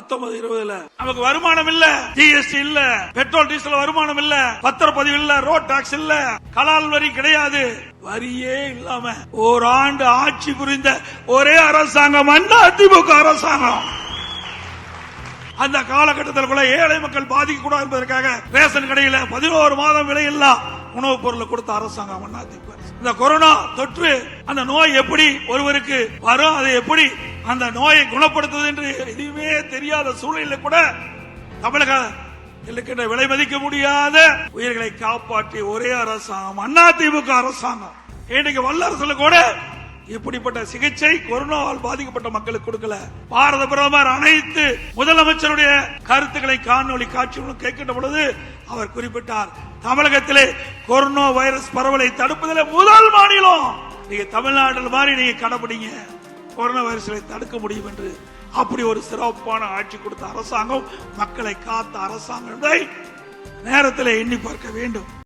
பத்தொன்பது இருபதுல. நமக்கு வருமானம் இல்ல ஜிஎஸ்டி இல்ல பெட்ரோல் டீசல் வருமானம் இல்ல பத்திரப்பதிவு இல்ல ரோட் டாக்ஸ் இல்ல கலால் வரி கிடையாது. வரியே இல்லாம ஓராண்டு ஆட்சி புரிந்த ஒரே அரசாங்கம் அண்ணா திமுக அரசாங்கம். அந்த காலகட்டத்தில் கூட ஏழை மக்கள் பாதிக்க கூடாது என்பதற்காக ரேஷன் கடையில பதினோரு மாதம் விலையில்லா உணவுப் பொருளை கொடுத்த அரசாங்கம் அண்ணா இந்த கொரோனா தொற்று அந்த நோய் எப்படி ஒருவருக்கு வரும் அதை எப்படி அந்த நோயை குணப்படுத்துவது என்று எதுவுமே தெரியாத சூழலில் கூட தமிழக இருக்கின்ற விலை மதிக்க முடியாத? உயிர்களை காப்பாற்றிய ஒரே அரசாங்கம் அண்ணா திமுக அரசாங்கம். இன்னைக்கு வல்லரசுல கூட இப்படிப்பட்ட சிகிச்சை கொரோனாவால் பாதிக்கப்பட்ட மக்களுக்கு கொடுக்கல. பாரத பிரதமர் அனைத்து முதலமைச்சருடைய கருத்துக்களை காணொளி காட்சி கேட்கின்ற பொழுது அவர் குறிப்பிட்டார் தமிழகத்திலே கொரோனா வைரஸ் பரவலை தடுப்பதில் முதல் மாநிலம். நீங்க தமிழ்நாட்டில் மாதிரி நீங்க கடைபிடிங்க. கொரோனா வைரஸ்களை தடுக்க முடியும் என்று அப்படி ஒரு சிறப்பான ஆட்சி கொடுத்த அரசாங்கம் மக்களை காத்த அரசாங்கம் என்பதை நேரத்தில் எண்ணி பார்க்க வேண்டும்.